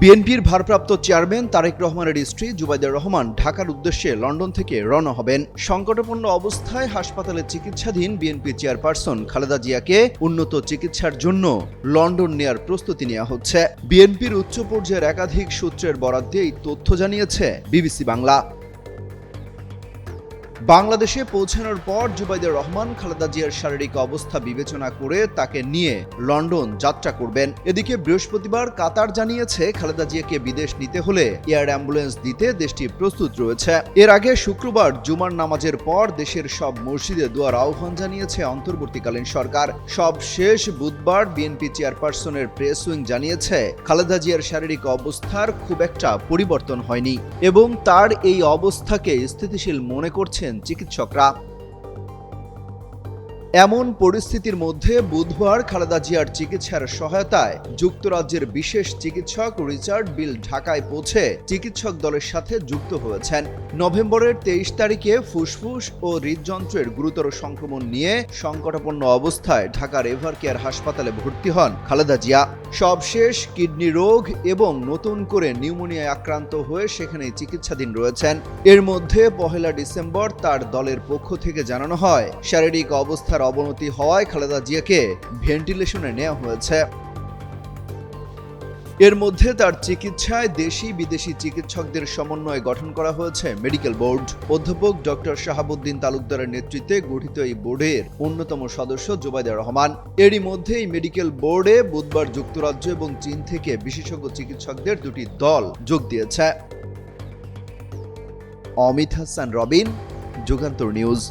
বিএনপির ভারপ্রাপ্ত চেয়ারম্যান তারেক রহমানের স্ত্রী জুবাইদা রহমান ঢাকার উদ্দেশ্যে লন্ডন থেকে রওনা হবেন। সংকটপন্ন অবস্থায় হাসপাতালে চিকিৎসাধীন বিএনপি চেয়ারপারসন খালেদা জিয়াকে উন্নত চিকিৎসার জন্য লন্ডন নেয়ার প্রস্তুতি নেওয়া হচ্ছে। বিএনপির উচ্চ পর্যায়ের একাধিক সূত্রের বরাদ্দে এই তথ্য জানিয়েছে বিবিসি বাংলা। বাংলাদেশে পৌঁছানোর পর জুবাইদুর রহমান, খালেদা জিয়ার শারীরিক অবস্থা বিবেচনা করে তাকে নিয়ে লন্ডন যাত্রা করবেন। এদিকে বৃহস্পতিবার কাতার জানিয়েছে, খালেদা জিয়াকে বিদেশ নিতে হলে এয়ার অ্যাম্বুলেন্স দিতে দেশটি প্রস্তুত রয়েছে। এর আগে শুক্রবার জুমার নামাজের পর দেশের সব মসজিদে দোয়ার আহ্বান জানিয়েছে অন্তর্বর্তীকালীন সরকার। সব শেষ বুধবার বিএনপি চেয়ারপারসনের প্রেস উইং জানিয়েছে, খালেদা জিয়ার শারীরিক অবস্থার খুব একটা পরিবর্তন হয়নি এবং তার এই অবস্থাকে স্থিতিশীল মনে করছেন চিকিৎসকরা। এমন পরিস্থিতির মধ্যে বুধবার খালেদা জিয়ার চিকিৎসার সহায়তায় যুক্তরাজ্যের বিশেষ চিকিৎসক রিচার্ড বিল ঢাকায় পৌঁছে চিকিৎসক দলের সাথে যুক্ত হয়েছেন। নভেম্বরের তেইশ তারিখে ফুসফুস ও হৃদযন্ত্রের গুরুতর সংক্রমণ নিয়ে সংকটাপন্ন অবস্থায় ঢাকার এভার কেয়ার হাসপাতালে ভর্তি হন খালেদা জিয়া। সবশেষ কিডনি রোগ এবং নতুন করে নিউমোনিয়ায় আক্রান্ত হয়ে সেখানে চিকিৎসাধীন রয়েছেন। এর মধ্যে পহেলা ডিসেম্বর তার দলের পক্ষ থেকে জানানো হয়, শারীরিক অবস্থার অবনতি হওয়ায় খালেদা জিয়াকে ভেন্টিলেশনে নেওয়া হয়েছে। এর মধ্যে তার চিকিৎসায় দেশি বিদেশি চিকিৎসকদের সমন্বয়ে গঠন করা হয়েছে মেডিকেল বোর্ড। অধ্যাপক ডক্টর শাহাবুদ্দিন তালুকদারের নেতৃত্বে গঠিত এই বোর্ডের অন্যতম সদস্য জোবাইদা রহমান। এরই মধ্যে এই মেডিকেল বোর্ডে বুধবার যুক্তরাজ্য এবং চীন থেকে বিশেষজ্ঞ চিকিৎসকদের দুটি দল যোগ দিয়েছে। অমিত হাসান, রবিন, যুগান্তর নিউজ।